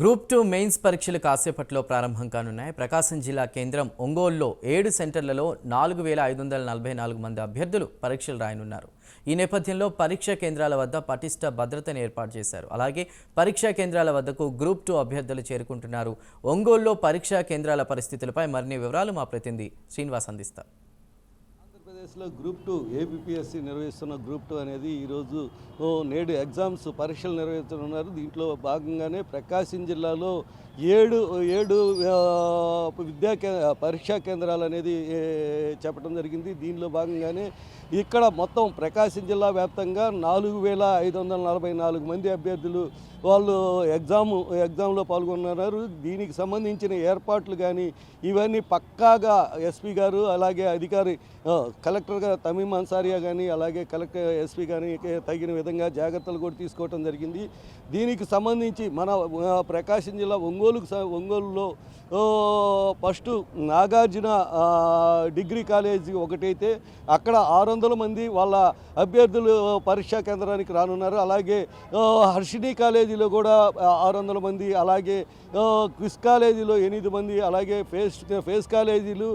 Group two mains పరీక్షలు కాసేపట్లో ప్రారంభం కానున్నాయి. ప్రకాశం జిల్లా కేంద్రం ఒంగోలులో ఏడు సెంటర్లలో నాలుగు వేల ఐదు వందల నలభై నాలుగు మంది అభ్యర్థులు పరీక్షలు రాయనున్నారు. ఈ నేపథ్యంలో పరీక్షా కేంద్రాల వద్ద పటిష్ట భద్రతను ఏర్పాటు చేశారు. అలాగే పరీక్షా కేంద్రాల వద్దకు గ్రూప్ టూ అభ్యర్థులు చేరుకుంటున్నారు. ఒంగోలులో పరీక్షా కేంద్రాల పరిస్థితులపై మరిన్ని వివరాలు మా ప్రతినిధి శ్రీనివాస్ అందిస్తారు. ఆంధ్రప్రదేశ్లో గ్రూప్ టూ ఏబిపిఎస్సి నిర్వహిస్తున్న గ్రూప్ టూ అనేది ఈరోజు నేడు ఎగ్జామ్స్ పరీక్షలు నిర్వహిస్తున్నారు దీంట్లో భాగంగానే ప్రకాశం జిల్లాలో ఏడు ఏడు విద్యా కే పరీక్షా కేంద్రాలు అనేది చెప్పడం జరిగింది. దీనిలో భాగంగానే ఇక్కడ మొత్తం ప్రకాశం జిల్లా వ్యాప్తంగా నాలుగు వేల ఐదు వందల నలభై నాలుగు మంది అభ్యర్థులు వాళ్ళు ఎగ్జామ్ ఎగ్జామ్లో పాల్గొన్నారు. దీనికి సంబంధించిన ఏర్పాట్లు కానీ ఇవన్నీ పక్కాగా ఎస్పీ గారు అలాగే అధికారి కలెక్టర్ గారు తమీం అన్సారియా కానీ అలాగే కలెక్టర్ ఎస్పీ కానీ తగిన విధంగా జాగ్రత్తలు కూడా తీసుకోవడం జరిగింది. దీనికి సంబంధించి మన ప్రకాశం జిల్లా ఒంగోలుకు స- ఒంగోలులో ఫస్ట్ నాగార్జున డిగ్రీ కాలేజీ ఒకటైతే అక్కడ ఆరు వందల మంది వాళ్ళ అభ్యర్థులు పరీక్షా కేంద్రానికి రానున్నారు. అలాగే హర్షిణి కాలేజీలో కూడా ఆరు వందల మంది అలాగే క్విస్ కాలేజీలో ఎనిమిది మంది అలాగే ఫేస్ ఫేస్ కాలేజీలు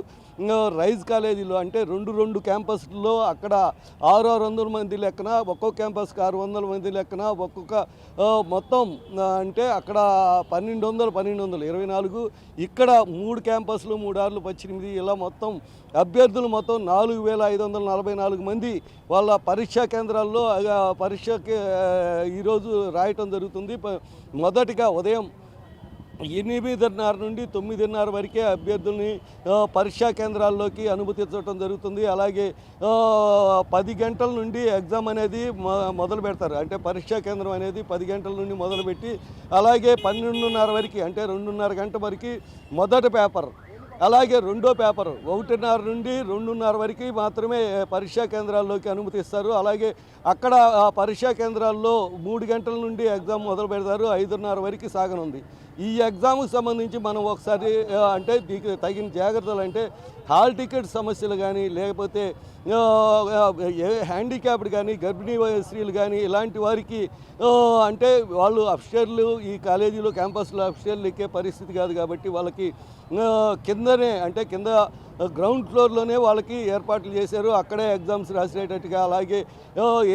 రైజ్ కాలేజీలో అంటే రెండు రెండు క్యాంపస్లో అక్కడ ఆరు ఆరు వందల మంది లెక్కన ఒక్కొక్క క్యాంపస్కి ఆరు వందల మంది లెక్కన ఒక్కొక్క మొత్తం అంటే అక్కడ పన్నెండు వందలు పన్నెండు వందలు ఇరవై నాలుగు. ఇక్కడ మూడు క్యాంపస్లు మూడు ఆరులు పద్దెనిమిది ఇలా మొత్తం అభ్యర్థులు మొత్తం నాలుగు వేల ఐదు వందల నలభై నాలుగు మంది వాళ్ళ పరీక్షా కేంద్రాల్లో పరీక్షకి ఈరోజు రాయటం జరుగుతుంది. మొదటిగా ఉదయం ఎనిమిదిన్నర నుండి తొమ్మిదిన్నర వరకే అభ్యర్థుల్ని పరీక్షా కేంద్రాల్లోకి అనుమతించడం జరుగుతుంది. అలాగే పది గంటల నుండి ఎగ్జామ్ అనేది మొదలు పెడతారు. అంటే పరీక్షా కేంద్రం అనేది పది గంటల నుండి మొదలుపెట్టి అలాగే పన్నెండున్నర వరకు అంటే రెండున్నర గంట వరకు మొదటి పేపర్ అలాగే రెండో పేపర్ ఒకటిన్నర నుండి రెండున్నర వరకు మాత్రమే పరీక్షా కేంద్రాల్లోకి అనుమతిస్తారు. అలాగే అక్కడ ఆ పరీక్షా కేంద్రాల్లో మూడు గంటల నుండి ఎగ్జామ్ మొదలు పెడతారు. ఐదున్నర వరకు సాగనుంది. ఈ ఎగ్జామ్కి సంబంధించి మనం ఒకసారి అంటే దీనికి తగిన జాగ్రత్తలు అంటే హాల్ టికెట్ సమస్యలు కానీ లేకపోతే ఏ హ్యాండిక్యాప్డ్ కానీ గర్భిణీ స్త్రీలు కానీ ఇలాంటి వారికి అంటే వాళ్ళు అఫ్షర్లు ఈ కాలేజీలో క్యాంపస్లో అఫ్షర్లు ఎక్కే పరిస్థితి కాదు కాబట్టి వాళ్ళకి కిందనే అంటే కింద గ్రౌండ్ ఫ్లోర్లోనే వాళ్ళకి ఏర్పాట్లు చేశారు. అక్కడే ఎగ్జామ్స్ రాసేటట్టుగా అలాగే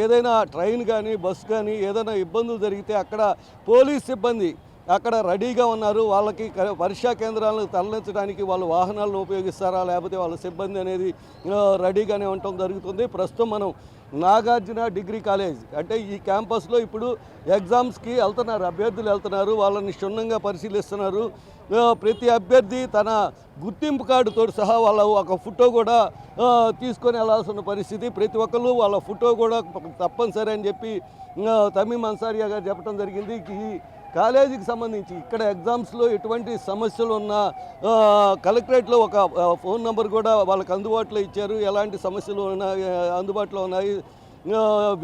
ఏదైనా ట్రైన్ కానీ బస్సు కానీ ఏదైనా ఇబ్బందులు జరిగితే అక్కడ పోలీస్ సిబ్బంది అక్కడ రెడీగా ఉన్నారు. వాళ్ళకి పరీక్షా కేంద్రాలను తరలించడానికి వాళ్ళు వాహనాలను ఉపయోగిస్తారా? లేకపోతే వాళ్ళ సిబ్బంది అనేది రెడీగానే ఉండటం జరుగుతుంది. ప్రస్తుతం మనం నాగార్జున డిగ్రీ కాలేజ్ అంటే ఈ క్యాంపస్లో ఇప్పుడు ఎగ్జామ్స్కి వెళ్తున్నారు. అభ్యర్థులు వెళ్తున్నారు. వాళ్ళని క్షుణ్ణంగా పరిశీలిస్తున్నారు. ప్రతి అభ్యర్థి తన గుర్తింపు కార్డుతో సహా వాళ్ళ ఒక ఫోటో కూడా తీసుకొని వెళ్ళాల్సిన పరిస్థితి. ప్రతి ఒక్కరు వాళ్ళ ఫోటో కూడా తప్పనిసరి అని చెప్పి ఆ, తమీం అన్సారియా గారు చెప్పడం జరిగింది. ఈ కాలేజీకి సంబంధించి ఇక్కడ ఎగ్జామ్స్లో ఎటువంటి సమస్యలు ఉన్నా కలెక్టరేట్లో ఒక ఫోన్ నెంబర్ కూడా వాళ్ళకి అందుబాటులో ఇచ్చారు. ఎలాంటి సమస్యలు ఉన్నాయి అందుబాటులో ఉన్నాయి.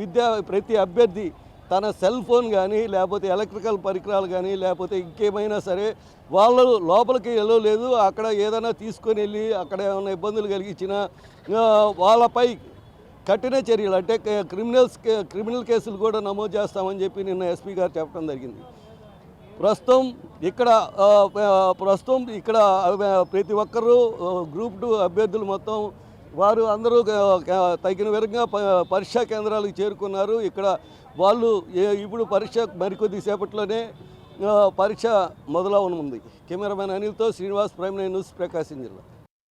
విద్యా ప్రతి అభ్యర్థి తన సెల్ ఫోన్ కానీ లేకపోతే ఎలక్ట్రికల్ పరికరాలు కానీ లేకపోతే ఇంకేమైనా సరే వాళ్ళు లోపలికి వెళ్ళలేదు. అక్కడ ఏదైనా తీసుకొని వెళ్ళి అక్కడ ఏమైనా ఇబ్బందులు కలిగించిన వాళ్ళపై కఠిన చర్యలు అంటే క్రిమినల్స్ క్రిమినల్ కేసులు కూడా నమోదు చేస్తామని చెప్పి నిన్న ఎస్పీ గారు చెప్పడం జరిగింది. ప్రస్తుతం ఇక్కడ ప్రస్తుతం ఇక్కడ ప్రతి ఒక్కరూ గ్రూప్ టూ అభ్యర్థులు మొత్తం వారు అందరూ తగిన విధంగా పరీక్షా కేంద్రాలకు చేరుకున్నారు. ఇక్కడ వాళ్ళు ఇప్పుడు పరీక్ష మరికొద్ది సేపట్లోనే పరీక్ష మొదలవనుంది. Cameraman అనిల్తో Srinivas prime nine news Prakasam జిల్లా.